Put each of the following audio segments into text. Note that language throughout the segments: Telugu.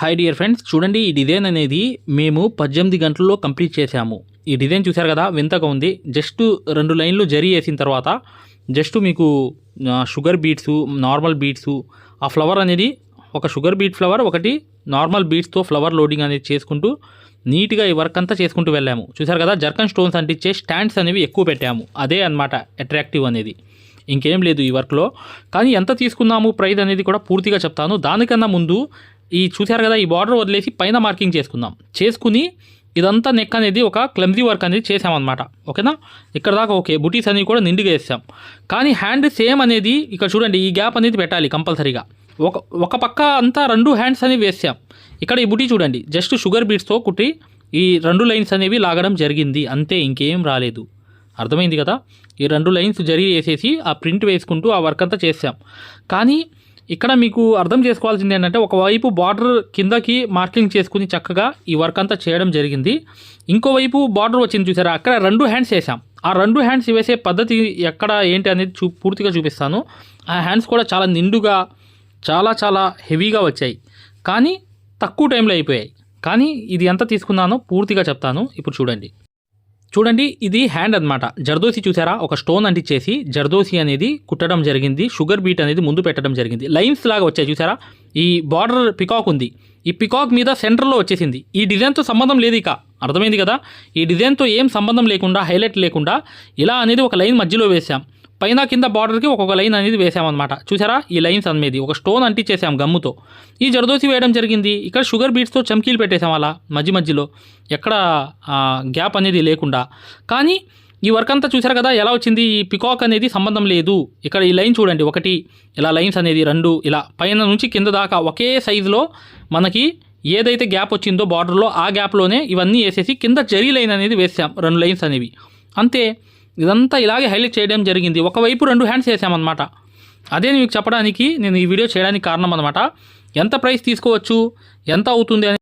హాయ్ డియర్ ఫ్రెండ్స్ చూడండి ఈ డిజైన్ అనేది మేము పద్దెనిమిది గంటల్లో కంప్లీట్ చేశాము. ఈ డిజైన్ చూశారు కదా వింతగా ఉంది. జస్ట్ రెండు లైన్లు జరీ వేసిన తర్వాత జస్ట్ మీకు షుగర్ బీట్స్ నార్మల్ బీట్స్ ఆ ఫ్లవర్ అనేది ఒక షుగర్ బీట్ ఫ్లవర్ ఒకటి నార్మల్ బీట్స్తో ఫ్లవర్ లోడింగ్ అనేది చేసుకుంటూ నీట్గా ఈ వర్క్ అంతా చేసుకుంటూ వెళ్ళాము. చూశారు కదా జర్కన్ స్టోన్స్ అంటించే స్టాండ్స్ అనేవి ఎక్కువ పెట్టాము. అదే అన్నమాట అట్రాక్టివ్ అనేది. ఇంకేం లేదు ఈ వర్క్లో కానీ ఎంత తీసుకున్నాము ప్రైస్ అనేది కూడా పూర్తిగా చెప్తాను. దానికన్నా ముందు ఈ చూశారు కదా ఈ బార్డర్ వదిలేసి పైన మార్కింగ్ చేసుకుందాం. చేసుకుని ఇదంతా నెక్ అనేది ఒక క్లమ్జీ వర్క్ అనేది చేసామన్నమాట ఓకేనా ఇక్కడ దాకా ఓకే బుటీస్ అనేవి కూడా నిండుగా వేసాం. కానీ హ్యాండ్ సేమ్ అనేది ఇక్కడ చూడండి ఈ గ్యాప్ అనేది పెట్టాలి కంపల్సరీగా ఒక ఒక పక్క అంతా రెండు హ్యాండ్స్ అనేవి వేసాం. ఇక్కడ ఈ బుటీ చూడండి జస్ట్ షుగర్ బీట్స్తో కుట్టి ఈ రెండు లైన్స్ అనేవి లాగడం జరిగింది. అంతే ఇంకేం రాలేదు. అర్థమైంది కదా? ఈ రెండు లైన్స్ జరిగి వేసేసి ఆ ప్రింట్ వేసుకుంటూ ఆ వర్క్ అంతా చేసాం. కానీ ఇక్కడ మీకు అర్థం చేసుకోవాల్సింది ఏంటంటే ఒకవైపు బార్డర్ కిందకి మార్కింగ్ చేసుకుని చక్కగా ఈ వర్క్ అంతా చేయడం జరిగింది. ఇంకోవైపు బార్డర్ వచ్చింది చూసారా? అక్కడ రెండు హ్యాండ్స్ వేసాం ఆ రెండు హ్యాండ్స్ వేసే పద్ధతి ఎక్కడ ఏంటి అనేది చూ పూర్తిగా చూపిస్తాను. ఆ హ్యాండ్స్ కూడా చాలా నిండుగా చాలా చాలా హెవీగా వచ్చాయి. కానీ తక్కువ టైంలో అయిపోయాయి. కానీ ఇది ఎంత తీసుకున్నానో పూర్తిగా చెప్తాను. ఇప్పుడు చూడండి. చూడండి ఇది హ్యాండ్ అనమాట జర్దోసి చూసారా? ఒక స్టోన్ అంటించేసి జర్దోసి అనేది కుట్టడం జరిగింది షుగర్ బీట్ అనేది ముందు పెట్టడం జరిగింది. లైన్స్ లాగా వచ్చాయి చూసారా? ఈ బార్డర్ పికాక్ ఉంది. ఈ పికాక్ మీద సెంటర్లో వచ్చేసింది. ఈ డిజైన్తో సంబంధం లేదు ఇక. అర్థమైంది కదా? ఈ డిజైన్తో ఏం సంబంధం లేకుండా హైలైట్ లేకుండా ఇలా అనేది ఒక లైన్ మధ్యలో వేసాం పైన కింద బార్డర్కి ఒక్కొక్క లైన్ అనేది వేసామన్నమాట. చూసారా? ఈ లైన్స్ అనేది ఒక స్టోన్ అంటించేసాం గమ్ముతో. ఈ జరదోసి వేయడం జరిగింది. ఇక్కడ షుగర్ బీట్స్తో చమ్కీలు పెట్టేసాం అలా మధ్య మధ్యలో. ఎక్కడ గ్యాప్ అనేది లేకుండా. కానీ ఈ వర్క్ అంతా చూసారు కదా? ఎలా వచ్చింది? ఈ పికాక్ అనేది సంబంధం లేదు. ఇక్కడ ఈ లైన్ చూడండి. ఒకటి ఇలా లైన్స్ అనేది రెండు ఇలా పైన నుంచి కింద దాకా ఒకే సైజులో మనకి ఏదైతే గ్యాప్ వచ్చిందో బార్డర్లో ఆ గ్యాప్లోనే ఇవన్నీ వేసేసి కింద జరీ లైన్ అనేది వేసాం. రెండు లైన్స్ అనేవి. అంతే. ఇదంతా ఇలాగే హైలైట్ చేయడం జరిగింది. ఒకవైపు రెండు హ్యాండ్స్ వేసామన్నమాట. అదే మీకు చెప్పడానికి నేను ఈ వీడియో చేయడానికి కారణం అనమాట ఎంత ప్రైస్ తీసుకోవచ్చు? ఎంత అవుతుంది అని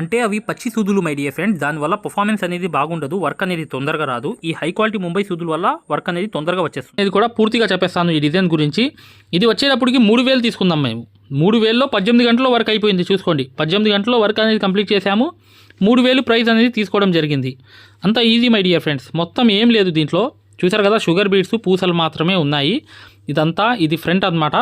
అంటే అవి పచ్చి సూదులు మై డియర్ ఫ్రెండ్స్ దానివల్ల పర్ఫార్మెన్స్ అనేది బాగుండదు వర్క్ అనేది తొందరగా రాదు. ఈ హై క్వాలిటీ ముంబై సూదుల వల్ల వర్క్ అనేది తొందరగా వచ్చేస్తుంది. ఇది కూడా పూర్తిగా చెప్పేస్తాను ఈ డిజైన్ గురించి. ఇది వచ్చేటప్పటికి మూడు వేలు తీసుకుందాం మేము. మూడు వేల్లో పద్దెనిమిది గంటల్లో వర్క్ అయిపోయింది చూసుకోండి. పద్దెనిమిది గంటల్లో వర్క్ అనేది కంప్లీట్ చేశాము. మూడు వేలు ప్రైస్ అనేది తీసుకోవడం జరిగింది. అంత ఈజీ మై డియర్ ఫ్రెండ్స్ మొత్తం ఏం లేదు దీంట్లో. చూసారు కదా షుగర్ బీట్స్ పూసలు మాత్రమే ఉన్నాయి. ఇదంతా ఇది ఫ్రంట్ అనమాట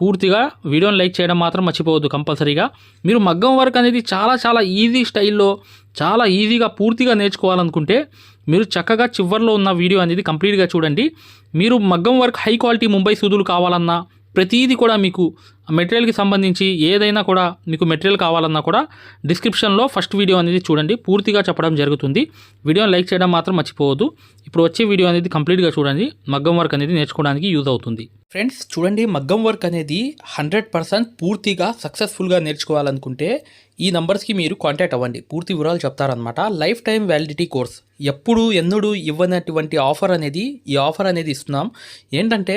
పూర్తిగా వీడియోని లైక్ చేయడం మాత్రం మర్చిపోవద్దు కంపల్సరీగా. మీరు మగ్గం వర్క్ అనేది చాలా చాలా ఈజీ స్టైల్లో చాలా ఈజీగా పూర్తిగా నేర్చుకోవాలనుకుంటే మీరు చక్కగా చివర్లో ఉన్న వీడియో అనేది కంప్లీట్గా చూడండి. మీరు మగ్గం వర్క్ హై క్వాలిటీ ముంబై సూదులు కావాలన్నా ప్రతిదీ కూడా మీకు మెటీరియల్కి సంబంధించి ఏదైనా కూడా మీకు మెటీరియల్ కావాలన్నా కూడా డిస్క్రిప్షన్లో ఫస్ట్ వీడియో అనేది చూడండి. పూర్తిగా చెప్పడం జరుగుతుంది. వీడియోని లైక్ చేయడం మాత్రం మర్చిపోవద్దు. ఇప్పుడు వచ్చే వీడియో అనేది కంప్లీట్గా చూడండి. మగ్గం వర్క్ అనేది నేర్చుకోవడానికి యూజ్ అవుతుంది. ఫ్రెండ్స్ చూడండి మగ్గం వర్క్ అనేది హండ్రెడ్ పర్సెంట్ పూర్తిగా సక్సెస్ఫుల్గా నేర్చుకోవాలనుకుంటే ఈ నంబర్స్కి మీరు కాంటాక్ట్ అవ్వండి. పూర్తి వివరాలు చెప్తారనమాట లైఫ్ టైం వ్యాలిడిటీ కోర్స్. ఎప్పుడు ఎన్నడూ ఇవ్వనటువంటి ఆఫర్ అనేది ఈ ఆఫర్ అనేది ఇస్తున్నాం. ఏంటంటే